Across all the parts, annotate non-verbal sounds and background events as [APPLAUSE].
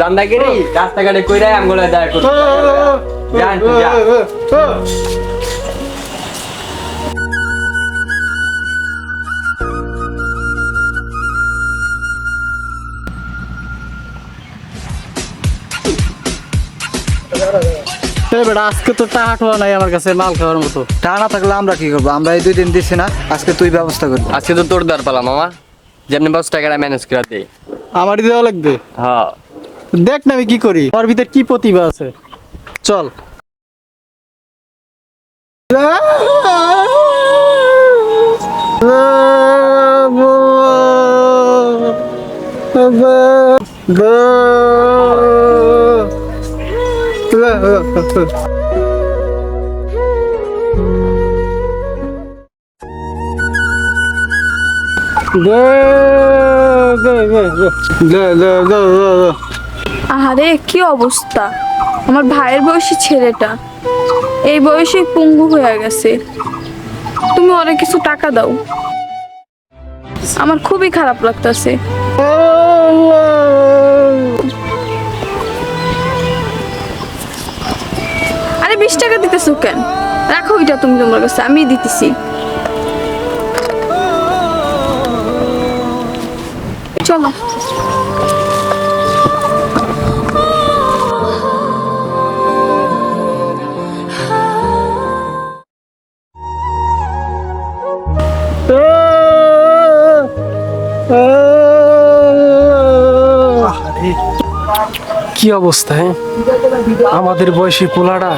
রান্দাগিরি রাস্তাঘাটে কইরাই আমগুলো দাঁড় করতে বেটা আজকে তো টাকা নাই আমার কাছে মাল খাওয়ার মতো। টাকা না থাকলে আমরা কি করব? আমরা এই দুই দিন দিচ্ছি না আজকে তুই ব্যবস্থা করবি। আজকে তো তোর দর পেলাম মামা। যেমনি বাস টাকাটা ম্যানেজ করে দে। আমারই দেওয়া লাগবে? হ্যাঁ দেখ না আমি কি করি। ওর ভিতর কি প্রতিভা আছে? চল। [LAUGHS] [LAUGHS] [LAUGHS] আহারে, কি অবস্থা? আমার ভাইয়ের বয়সী ছেলেটা। এই বয়সে পঙ্গু হয়ে গেছে। তুমি অনেক কিছু টাকা দাও। আমার খুবই খারাপ লাগতেছে। বিশ টাকা দিতেছো কেন? রাখো ওইটা তুমি তোমার কাছে আমি দিতেছি। চলো। কি অবস্থা হ্যাঁ? আমাদের বয়সী পোলাটা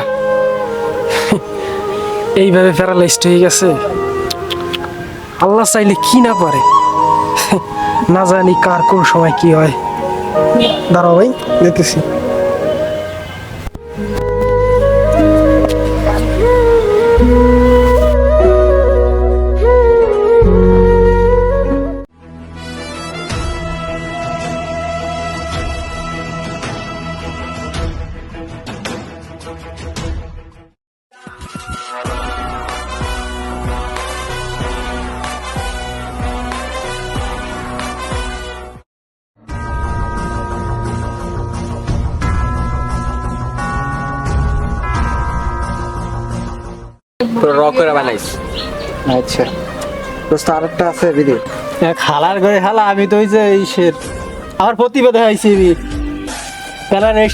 এইভাবে প্যারালাইজড হয়ে গেছে। আল্লাহ চাইলে কি না পারে? [LAUGHS] না জানি কার কোন সময় কি হয়। দাঁড়াও ভাই, দেখতেছি। পুরো র করে বানাইস আচ্ছা। দোস্ত আরেকটা আছে হালার ঘরে হালা আমি তো ওই যে ইসের আমার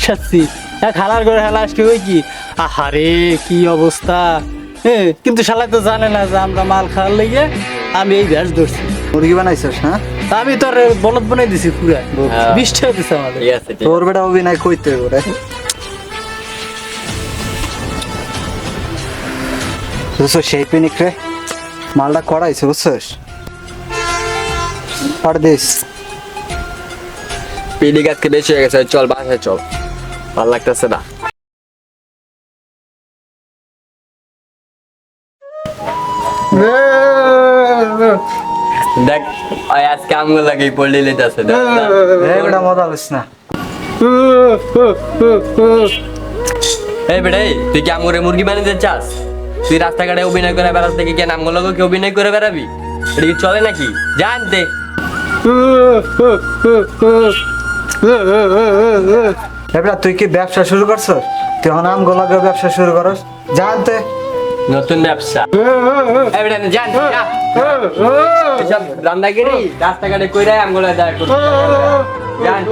সাচ্ছি এক হালার ঘরে হালা আজকে ওই কি? আহারে কি অবস্থা? হ্যাঁ কিন্তু শালাই তো জানে না যে আমরা মাল খাওয়ার লেগে আমি এই ভ্যাস ধরছি। মুরগি বানাইছিস না? তা আমি তোর বলদ বানাই দিছি পুরা। হ্যাঁ। বিশ টাকা দিছে আমাদের। তোর বেটা অভিনয় কইতে ওরে। বুঝছ সেই পিনিক রে। মালটা করাইছে বুঝছিস আর দিস। পিডি গাছকে বেশি হয়ে গেছে চল বাসায় চল। ভালো লাগতেছে না। দেখ আজকে আমগুলো লাগে দেখ না। মজা লিস না। এই তুই কি আমগরে মুরগি বানিয়ে চাস? তুই রাস্তাঘাটে অভিনয় করে বেড়াস দেখি কি আমগুলো কি অভিনয় করে বেড়াবি? এটা কি চলে নাকি? জানতে এই বেটা তুই কি ব্যবসা শুরু করছস তুই অনাম গোলাকে ব্যবসা শুরু করস? জানতে নতুন ব্যবসা। এই বেটা জান যা। রান্দাগিরি রাস্তাঘাটে কইরা আমগুলো দাঁড় করতে জান